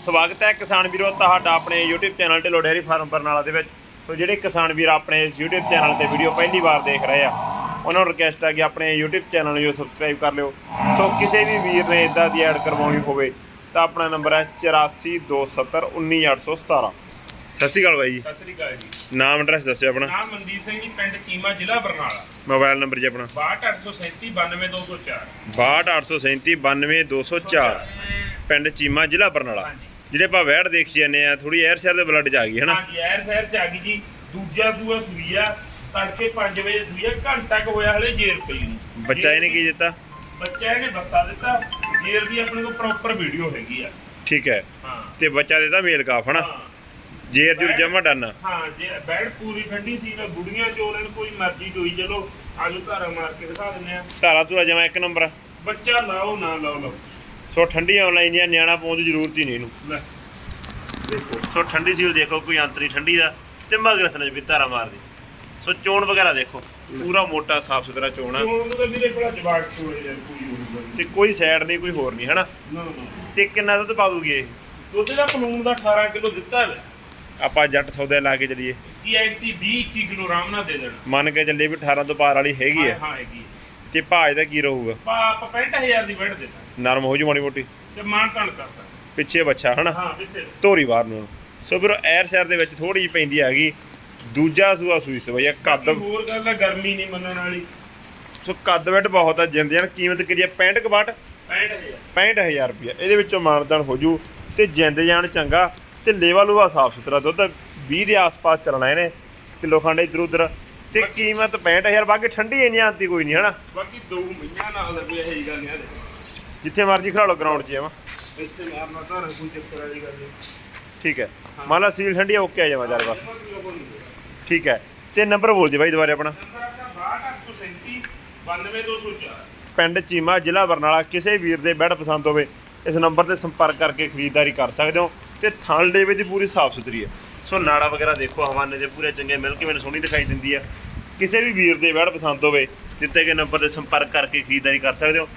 ਸਵਾਗਤ ਹੈ ਕਿਸਾਨ ਵੀਰੋ ਤੁਹਾਡਾ ਆਪਣੇ YouTube channel Dhillon dairy farm Barnala ਦੇ ਵਿੱਚ। ਸੋ ਜਿਹੜੇ ਕਿਸਾਨ ਵੀਰ ਆਪਣੇ ਇਸ YouTube ਚੈਨਲ ਤੇ ਵੀਡੀਓ ਪਹਿਲੀ ਵਾਰ ਦੇਖ ਰਹੇ ਆ ਉਹਨਾਂ ਨੂੰ ਰਿਕਵੈਸਟ ਹੈ ਕਿ ਆਪਣੇ YouTube ਚੈਨਲ ਨੂੰ ਜੋ ਸਬਸਕ੍ਰਾਈਬ ਕਰ ਲਿਓ। ਸੋ ਕਿਸੇ ਵੀ ਵੀਰ ਨੇ ਇਦਾਂ ਦੀ ਐਡ ਕਰਵਾਉਣੀ ਹੋਵੇ ਤਾਂ ਆਪਣਾ ਨੰਬਰ ਹੈ 8427191817 ਸਤਿ ਸ਼੍ਰੀ ਅਕਾਲ ਬਾਈ ਜੀ। ਸਤਿ ਸ੍ਰੀ ਅਕਾਲ ਜੀ। ਨਾਮ ਐਡਰੈਸ ਦੱਸਿਓ ਆਪਣਾ। ਨਾਮ ਮਨਦੀਪ ਸਿੰਘ ਜੀ ਪਿੰਡ ਚੀਮਾ ਜ਼ਿਲ੍ਹਾ ਬਰਨਾਲਾ। ਮੋਬਾਈਲ ਨੰਬਰ ਜੀ ਆਪਣਾ। 62837 92204 62837 ਪਿੰਡ ਚੀਮਾ ਜ਼ਿਲ੍ਹਾ ਬਰਨਾਲਾ। ਹਾਂਜੀ। ਜਿਹੜੇ ਆਪਾਂ ਵੈੜ ਦੇਖ ਜਾਂਦੇ ਆ ਥੋੜੀ 에ਅਰ ਸ਼ਹਿਰ ਦੇ ਬਲੱਡ ਚ ਆ ਗਈ ਹਨਾ? ਹਾਂਜੀ ਐਰ ਸ਼ਹਿਰ ਚ ਆ ਗਈ ਜੀ। ਦੂਜਾ ਸੂਆ ਸੂਈਆ ਤੜਕੇ 5 ਵਜੇ ਸੂਈਆ ਘੰਟਾ ਕੁ ਹੋਇਆ ਹਲੇ ਜੇਰ ਪਈ ਨੂੰ। ਬੱਚਾ ਇਹਨੇ ਕੀ ਦਿੱਤਾ? ਬੱਚਾ ਇਹਨੇ ਬੱਸਾ ਦਿੱਤਾ। ਜੇਰ ਦੀ ਆਪਣੇ ਕੋਲ ਪ੍ਰੋਪਰ ਵੀਡੀਓ ਹੈਗੀ ਆ। ਠੀਕ ਹੈ। ਹਾਂ। ਤੇ ਬੱਚਾ ਦਿੱਤਾ ਮੇਲ ਕਾਫ ਹਨਾ। ਜੇਰ ਜੁਰ ਜਮਾ ਡਨ। ਹਾਂ ਜੇ ਬੈਡ ਪੂਰੀ ਠੰਡੀ ਸੀ ਨਾ ਗੁੜੀਆਂ ਚੋਲਣ ਕੋਈ ਮਰਜ਼ੀ ਚੋਈ ਚਲੋ। ਆਜੋ ਧਾਰਾ ਮਾਰ ਕੇ ਦਿਖਾ ਦਿੰਦੇ ਆ। ਧਾਰਾ ਧੂਰਾ ਜਮਾ ਇੱਕ ਨੰਬਰ। ਬੱਚਾ ਲਾਓ ਨਾ ਲਾਓ ਲਾਓ। ਸੋ ਠੰਡੀ ਆਨਲਾਈਨ ਦੀਆਂ ਨਿਆਣਾ ਪਾਉਣ ਦੀ ਜ਼ਰੂਰਤ ਹੀ ਨਹੀਂ ਇਹਨੂੰ। ਲੈ। ਦੇਖੋ ਸੋ ਠੰਡੀ ਸੀਲ ਦੇਖੋ ਕੋਈ ਅੰਤਰੀ ਠੰਡੀ ਦਾ ਤੇ ਮਗਰ ਥਲੇ ਵੀ ਧਾਰਾ ਮਾਰਦੀ। ਸੋ ਚੋਣ ਵਗੈਰਾ ਦੇਖੋ ਪੂਰਾ ਮੋਟਾ ਸਾਫ਼ ਸੁਥਰਾ ਚੋਣ ਆ। ਤਾਂ ਕੋਈ ਹੋਊਗਾ ਤੇ ਕੋਈ ਸਾਈਡ ਨਹੀਂ ਕੋਈ ਹੋਰ ਨਹੀਂ ਹਨਾ? ਨਾ ਨਾ। ਤੇ ਕਿੰਨਾ ਦੁੱਧ ਪਾ ਦੂਗੀ ਇਹ? ਦੁੱਧ ਦਾ ਪਲੂਨ ਦਾ 18 ਕਿਲੋ ਦਿੱਤਾ ਹੈ। ਆਪਾਂ ਜੱਟ ਸੌਦੇ ਲਾ ਕੇ ਚੱਲੀਏ। ਕੀ ਐਂਟੀ 20 21 ਕਿਲੋ ਆਰਾਮ ਨਾਲ ਦੇ ਦੇਣਾ। ਮੰਨ ਕੇ ਚੱਲੇ ਵੀ 18 ਤੋਂ ਪਾਰ ਵਾਲੀ ਹੈਗੀ ਆ ਹਾਂ ਹੈਗੀ ਤੇ ਭਾਜ ਦਾ ਕੀ ਰਹੂਗਾ? ਆਪਾਂ 65000 ਦੀ ਬੈਠ ਦੇਣਾ। ਨਰਮ ਹੋ ਜੂ ਮਾੜੀ ਮੋਟੀ। ਤੇ ਮਾਨ ਤਣ ਕਰਦਾ। ਪਿੱਛੇ ਬੱਚਾ ਹਨਾ? ਹਾਂ ਪਿੱਛੇ। ਧੋਰੀ ਬਾਹਰ ਨੂੰ। ਸੋ ਵੀਰੋ ਐਰ ਸ਼ਹਿਰ ਦੇ ਵਿੱਚ ਥੋੜੀ ਜਿਹੀ ਪੈਂਦੀ ਹੈਗੀ। ਦੂਜਾ ਸੂਆ ਸੂਈ ਸਵਈਆ ਕੱਦ ਬਾਕੀ ਹੋਰ ਗੱਲ ਹੈ ਗਰਮੀ ਨਹੀਂ ਮੰਨਣ ਵਾਲੀ। ਸੋ ਕੱਦ ਵਿੱਚ ਬਹੁਤ ਆ ਜਿੰਦੇ ਹਨ ਕੀਮਤ ਹੈ 65 ਕਬਾਟ 65000 65000 ਰੁਪਏ ਇਹਦੇ ਵਿੱਚੋਂ ਮਾਨਦਾਨ ਹੋ ਜੂ ਤੇ ਜਿੰਦ ਜਾਨ ਚੰਗਾ ਤੇ ਲੇਵਾ ਲੂਵਾ ਸਾਫ਼ ਸੁਥਰਾ ਦੁੱਧ 20 ਦੇ ਆਸ-ਪਾਸ ਚੱਲਣਾ ਇਹਨੇ। ਕਿਲੋ ਖੰਡ ਇਧਰ ਉਧਰ। ਤੇ ਕੀਮਤ 65000 ਬਾਕੀ ਠੰਡੀ ਇੰਨੀ ਆਂਦੀ ਕੋਈ ਨਹੀਂ ਹਨਾ? ਬਾਕੀ ਦੋ ਮਹੀਨਿਆਂ ਨਾਲ ਲੱਗੇ ਇਹ ਗੱਲ ਨਹੀਂ ਆ। ਜਿੱਥੇ ਮਰਜ਼ੀ ਖੜਾ ਲਓ ਗਰਾਊਂਡ 'ਚ ਜਾਵਾਂ ਇਸ ਤੇ ਮਾਰਨਾ ਤਾਂ ਕੋਈ ਚੱਕਰ ਵਾਲੀ ਗੱਲ ਨਹੀਂ। ਠੀਕ ਹੈ। ਮੰਨ ਲਾ ਸੀਲ ਠੰਡੀ ਓਕੇ ਆ ਜਾਵਾਂ ਚਾਰ ਬਸ। ਠੀਕ ਹੈ। ਤੇ ਨੰਬਰ ਬੋਲ ਜੀ ਬਾਈ ਦੁਬਾਰੇ ਆਪਣਾ। ਨੰਬਰ ਆਪਣਾ 62837 92204 ਪਿੰਡ ਚੀਮਾ ਜ਼ਿਲ੍ਹਾ ਬਰਨਾਲਾ ਕਿਸੇ ਵੀਰ ਦੇ ਬੈਡ ਪਸੰਦ ਹੋਵੇ ਇਸ ਨੰਬਰ ਤੇ ਸੰਪਰਕ ਕਰਕੇ ਖਰੀਦਦਾਰੀ ਕਰ ਸਕਦੇ ਹੋ ਤੇ ਥਣ ਡੇਵੇ ਦੀ ਪੂਰੀ ਸਾਫ਼ ਸੁਥਰੀ ਹੈ। ਸੋ ਨਾੜਾ ਵਗੈਰਾ ਦੇਖੋ ਹਵਾਨੇ ਦੇ ਪੂਰੇ ਚੰਗੇ ਮਿਲਕ ਮੈਨੂੰ ਸੋਹਣੀ ਦਿਖਾਈ ਦਿੰਦੀ ਆ ਕਿਸੇ ਵੀ ਵੀਰ ਦੇ ਬੈਡ ਪਸੰਦ ਹੋਵੇ ਦਿੱਤੇ ਗਏ ਨੰਬਰ ਤੇ ਸੰਪਰਕ ਕਰਕੇ ਖਰੀਦਦਾਰੀ ਕਰ ਸਕਦੇ ਹੋ।